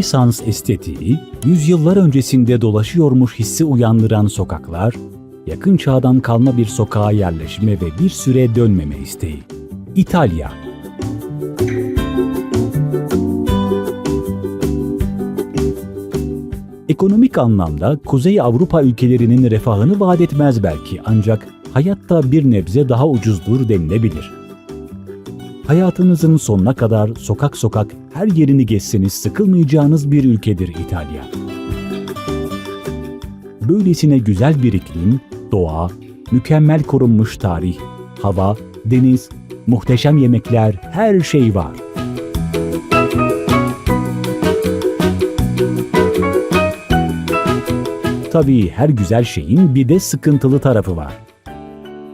Rönesans estetiği, yüzyıllar öncesinde dolaşıyormuş hissi uyandıran sokaklar, yakın çağdan kalma bir sokağa yerleşme ve bir süre dönmeme isteği. İtalya Ekonomik anlamda Kuzey Avrupa ülkelerinin refahını vaat etmez belki ancak hayatta bir nebze daha ucuzdur denilebilir. Hayatınızın sonuna kadar sokak sokak her yerini gezseniz sıkılmayacağınız bir ülkedir İtalya. Böylesine güzel bir iklim, doğa, mükemmel korunmuş tarih, hava, deniz, muhteşem yemekler, her şey var. Tabii her güzel şeyin bir de sıkıntılı tarafı var.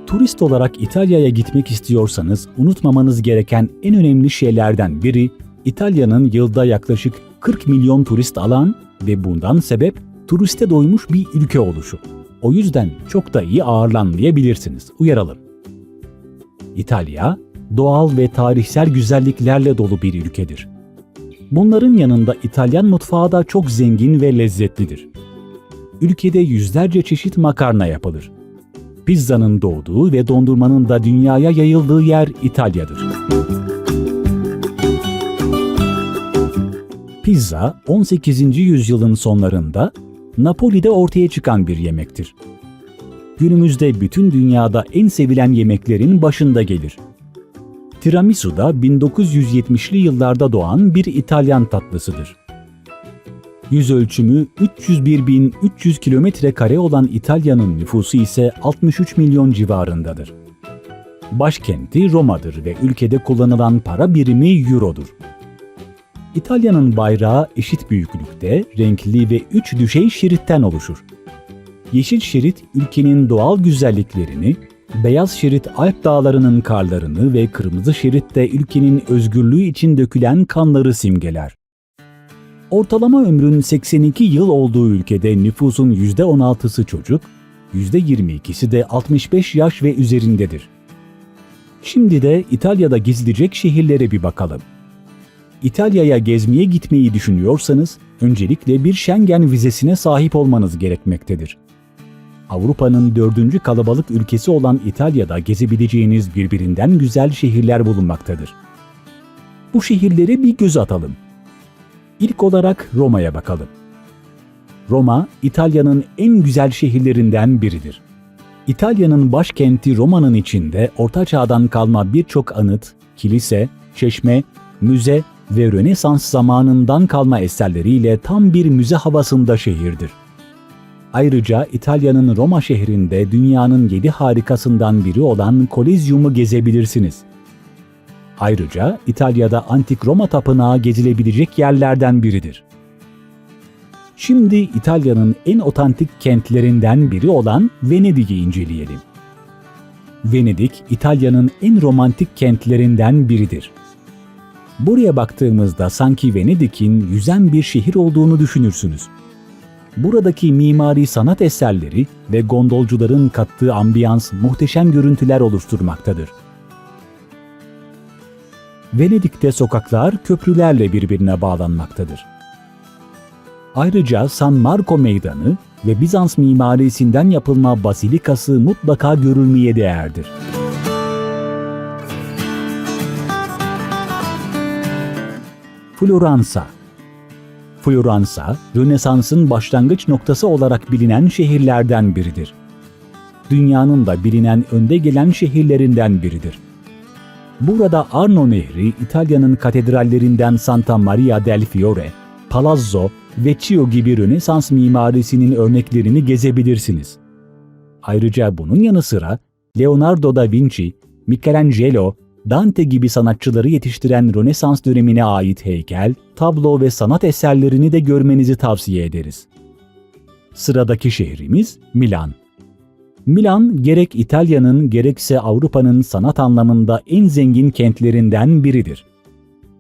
Turist olarak İtalya'ya gitmek istiyorsanız unutmamanız gereken en önemli şeylerden biri İtalya'nın yılda yaklaşık 40 milyon turist alan ve bundan sebep turiste doymuş bir ülke oluşu. O yüzden çok da iyi ağırlanmayabilirsiniz. Uyaralım. İtalya, doğal ve tarihsel güzelliklerle dolu bir ülkedir. Bunların yanında İtalyan mutfağı da çok zengin ve lezzetlidir. Ülkede yüzlerce çeşit makarna yapılır. Pizzanın doğduğu ve dondurmanın da dünyaya yayıldığı yer İtalya'dır. Pizza 18. yüzyılın sonlarında Napoli'de ortaya çıkan bir yemektir. Günümüzde bütün dünyada en sevilen yemeklerin başında gelir. Tiramisu da 1970'li yıllarda doğan bir İtalyan tatlısıdır. Yüz ölçümü 301.300 kilometre kare olan İtalya'nın nüfusu ise 63 milyon civarındadır. Başkenti Roma'dır ve ülkede kullanılan para birimi Euro'dur. İtalya'nın bayrağı eşit büyüklükte, renkli ve üç düşey şeritten oluşur. Yeşil şerit ülkenin doğal güzelliklerini, beyaz şerit Alp dağlarının karlarını ve kırmızı şerit de ülkenin özgürlüğü için dökülen kanları simgeler. Ortalama ömrün 82 yıl olduğu ülkede nüfusun %16'sı çocuk, %22'si de 65 yaş ve üzerindedir. Şimdi de İtalya'da gezilecek şehirlere bir bakalım. İtalya'ya gezmeye gitmeyi düşünüyorsanız öncelikle bir Schengen vizesine sahip olmanız gerekmektedir. Avrupa'nın dördüncü kalabalık ülkesi olan İtalya'da gezebileceğiniz birbirinden güzel şehirler bulunmaktadır. Bu şehirlere bir göz atalım. İlk olarak Roma'ya bakalım. Roma, İtalya'nın en güzel şehirlerinden biridir. İtalya'nın başkenti Roma'nın içinde Orta Çağ'dan kalma birçok anıt, kilise, çeşme, müze ve Rönesans zamanından kalma eserleriyle tam bir müze havasında şehirdir. Ayrıca İtalya'nın Roma şehrinde dünyanın yedi harikasından biri olan Kolezyum'u gezebilirsiniz. Ayrıca İtalya'da Antik Roma Tapınağı gezilebilecek yerlerden biridir. Şimdi İtalya'nın en otantik kentlerinden biri olan Venedik'i inceleyelim. Venedik, İtalya'nın en romantik kentlerinden biridir. Buraya baktığımızda sanki Venedik'in yüzen bir şehir olduğunu düşünürsünüz. Buradaki mimari sanat eserleri ve gondolcuların kattığı ambiyans muhteşem görüntüler oluşturmaktadır. Venedik'te sokaklar köprülerle birbirine bağlanmaktadır. Ayrıca San Marco Meydanı ve Bizans mimarisinden yapılma basilikası mutlaka görülmeye değerdir. Floransa Floransa, Rönesans'ın başlangıç noktası olarak bilinen şehirlerden biridir. Dünyanın da bilinen önde gelen şehirlerinden biridir. Burada Arno Nehri, İtalya'nın katedrallerinden Santa Maria del Fiore, Palazzo, Vecchio gibi Rönesans mimarisinin örneklerini gezebilirsiniz. Ayrıca bunun yanı sıra Leonardo da Vinci, Michelangelo, Dante gibi sanatçıları yetiştiren Rönesans dönemine ait heykel, tablo ve sanat eserlerini de görmenizi tavsiye ederiz. Sıradaki şehrimiz Milan. Milan gerek İtalya'nın gerekse Avrupa'nın sanat anlamında en zengin kentlerinden biridir.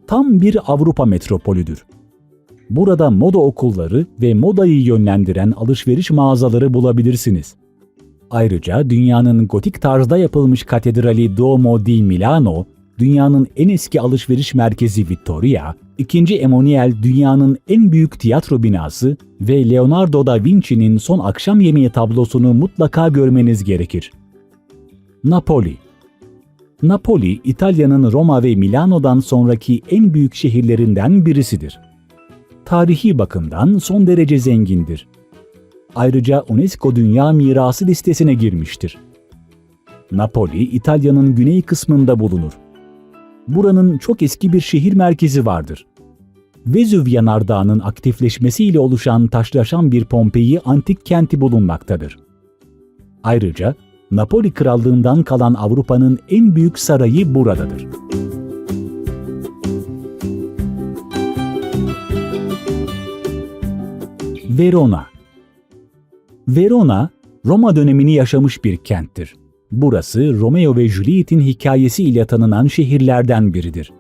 Tam bir Avrupa metropolüdür. Burada moda okulları ve modayı yönlendiren alışveriş mağazaları bulabilirsiniz. Ayrıca dünyanın gotik tarzda yapılmış katedrali Duomo di Milano, dünyanın en eski alışveriş merkezi Vittoria, İkinci Emanuel dünyanın en büyük tiyatro binası ve Leonardo da Vinci'nin son akşam yemeği tablosunu mutlaka görmeniz gerekir. Napoli Napoli, İtalya'nın Roma ve Milano'dan sonraki en büyük şehirlerinden birisidir. Tarihi bakımdan son derece zengindir. Ayrıca UNESCO Dünya Mirası listesine girmiştir. Napoli, İtalya'nın güney kısmında bulunur. Buranın çok eski bir şehir merkezi vardır. Vezüv yanardağının aktifleşmesiyle oluşan taşlaşan bir Pompei antik kenti bulunmaktadır. Ayrıca Napoli Krallığından kalan Avrupa'nın en büyük sarayı buradadır. Verona Verona, Roma dönemini yaşamış bir kenttir. Burası Romeo ve Juliet'in hikayesi ile tanınan şehirlerden biridir.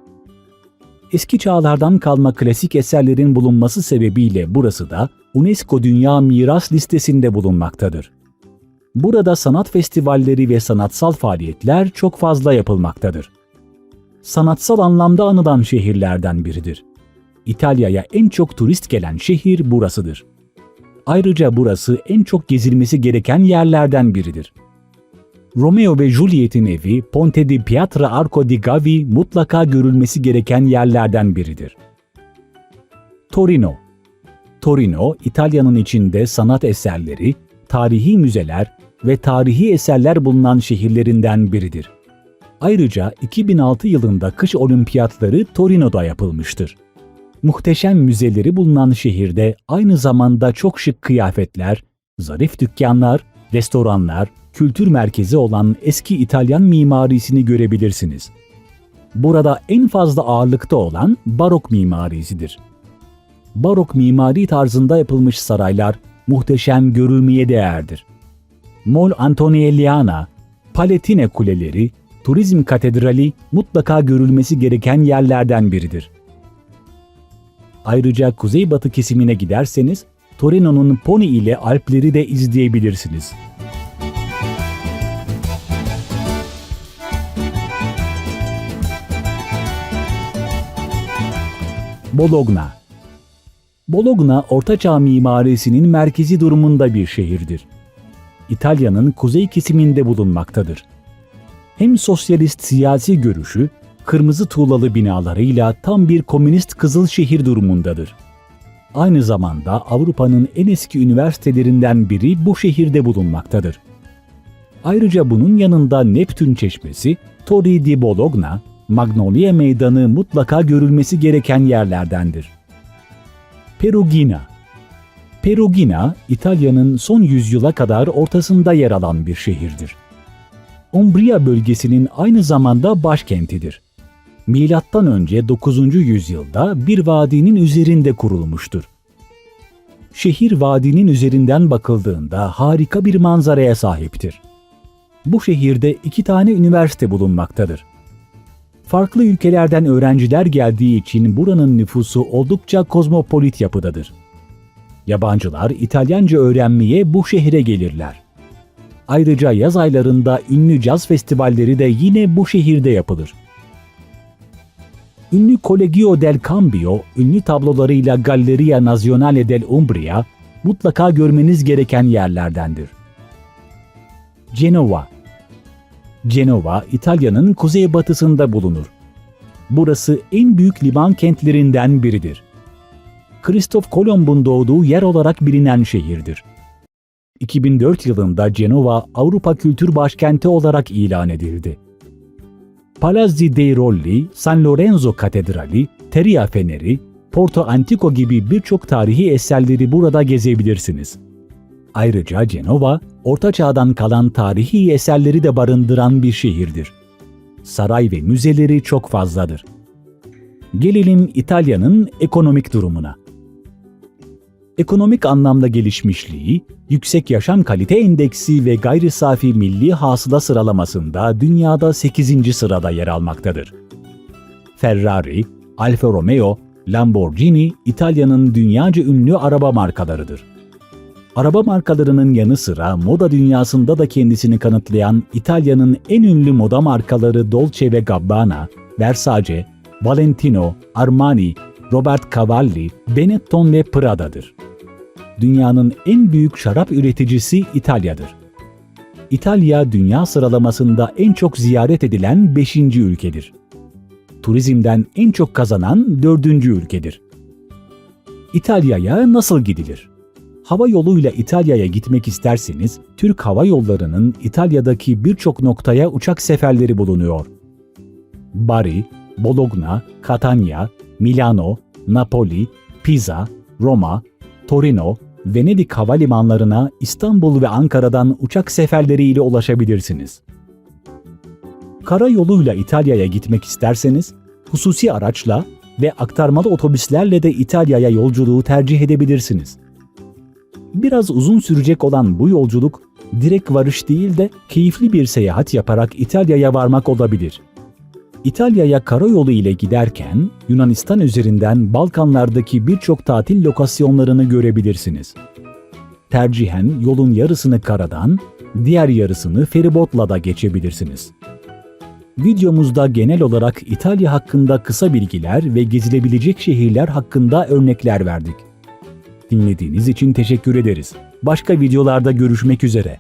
Eski çağlardan kalma klasik eserlerin bulunması sebebiyle burası da UNESCO Dünya Miras listesinde bulunmaktadır. Burada sanat festivalleri ve sanatsal faaliyetler çok fazla yapılmaktadır. Sanatsal anlamda anılan şehirlerden biridir. İtalya'ya en çok turist gelen şehir burasıdır. Ayrıca burası en çok gezilmesi gereken yerlerden biridir. Romeo ve Juliet'in evi Ponte di Piatra Arco di Gavi mutlaka görülmesi gereken yerlerden biridir. Torino Torino, İtalya'nın içinde sanat eserleri, tarihi müzeler ve tarihi eserler bulunan şehirlerinden biridir. Ayrıca 2006 yılında kış olimpiyatları Torino'da yapılmıştır. Muhteşem müzeleri bulunan şehirde aynı zamanda çok şık kıyafetler, zarif dükkanlar, restoranlar, kültür merkezi olan eski İtalyan mimarisini görebilirsiniz. Burada en fazla ağırlıkta olan barok mimarisidir. Barok mimari tarzında yapılmış saraylar muhteşem görülmeye değerdir. Mol Antonielliana, Palatine Kuleleri, Turizm Katedrali mutlaka görülmesi gereken yerlerden biridir. Ayrıca kuzeybatı kesimine giderseniz Torino'nun Poni ile Alpleri de izleyebilirsiniz. Bologna Bologna, Ortaçağ mimarisinin merkezi durumunda bir şehirdir. İtalya'nın kuzey kesiminde bulunmaktadır. Hem sosyalist siyasi görüşü, kırmızı tuğlalı binalarıyla tam bir komünist kızıl şehir durumundadır. Aynı zamanda Avrupa'nın en eski üniversitelerinden biri bu şehirde bulunmaktadır. Ayrıca bunun yanında Neptün Çeşmesi, Torri di Bologna, Magnolia Meydanı mutlaka görülmesi gereken yerlerdendir. Perugina Perugina, İtalya'nın son yüzyıla kadar ortasında yer alan bir şehirdir. Umbria bölgesinin aynı zamanda başkentidir. Milattan önce 9. yüzyılda bir vadinin üzerinde kurulmuştur. Şehir vadinin üzerinden bakıldığında harika bir manzaraya sahiptir. Bu şehirde iki tane üniversite bulunmaktadır. Farklı ülkelerden öğrenciler geldiği için buranın nüfusu oldukça kozmopolit yapıdadır. Yabancılar İtalyanca öğrenmeye bu şehre gelirler. Ayrıca yaz aylarında ünlü caz festivalleri de yine bu şehirde yapılır. Ünlü Collegio del Cambio, ünlü tablolarıyla Galleria Nazionale del Umbria mutlaka görmeniz gereken yerlerdendir. Cenova Cenova, İtalya'nın kuzeybatısında bulunur. Burası en büyük liman kentlerinden biridir. Kristof Kolomb'un doğduğu yer olarak bilinen şehirdir. 2004 yılında Cenova Avrupa Kültür Başkenti olarak ilan edildi. Palazzi dei Rolli, San Lorenzo Katedrali, Teria Feneri, Porto Antico gibi birçok tarihi eserleri burada gezebilirsiniz. Ayrıca Cenova, Orta Çağ'dan kalan tarihi eserleri de barındıran bir şehirdir. Saray ve müzeleri çok fazladır. Gelelim İtalya'nın ekonomik durumuna. Ekonomik anlamda gelişmişliği, yüksek yaşam kalite endeksi ve gayri safi milli hasıla sıralamasında dünyada 8. sırada yer almaktadır. Ferrari, Alfa Romeo, Lamborghini İtalya'nın dünyaca ünlü araba markalarıdır. Araba markalarının yanı sıra moda dünyasında da kendisini kanıtlayan İtalya'nın en ünlü moda markaları Dolce ve Gabbana, Versace, Valentino, Armani, Robert Cavalli, Benetton ve Prada'dır. Dünyanın en büyük şarap üreticisi İtalya'dır. İtalya dünya sıralamasında en çok ziyaret edilen 5. ülkedir. Turizmden en çok kazanan 4. ülkedir. İtalya'ya nasıl gidilir? Hava yoluyla İtalya'ya gitmek isterseniz, Türk Hava Yolları'nın İtalya'daki birçok noktaya uçak seferleri bulunuyor. Bari, Bologna, Catania, Milano, Napoli, Pisa, Roma, Torino, Venedik havalimanlarına İstanbul ve Ankara'dan uçak seferleriyle ulaşabilirsiniz. Karayoluyla İtalya'ya gitmek isterseniz, hususi araçla ve aktarmalı otobüslerle de İtalya'ya yolculuğu tercih edebilirsiniz. Biraz uzun sürecek olan bu yolculuk, direkt varış değil de keyifli bir seyahat yaparak İtalya'ya varmak olabilir. İtalya'ya karayolu ile giderken Yunanistan üzerinden Balkanlardaki birçok tatil lokasyonlarını görebilirsiniz. Tercihen yolun yarısını karadan, diğer yarısını feribotla da geçebilirsiniz. Videomuzda genel olarak İtalya hakkında kısa bilgiler ve gezilebilecek şehirler hakkında örnekler verdik. Dinlediğiniz için teşekkür ederiz. Başka videolarda görüşmek üzere.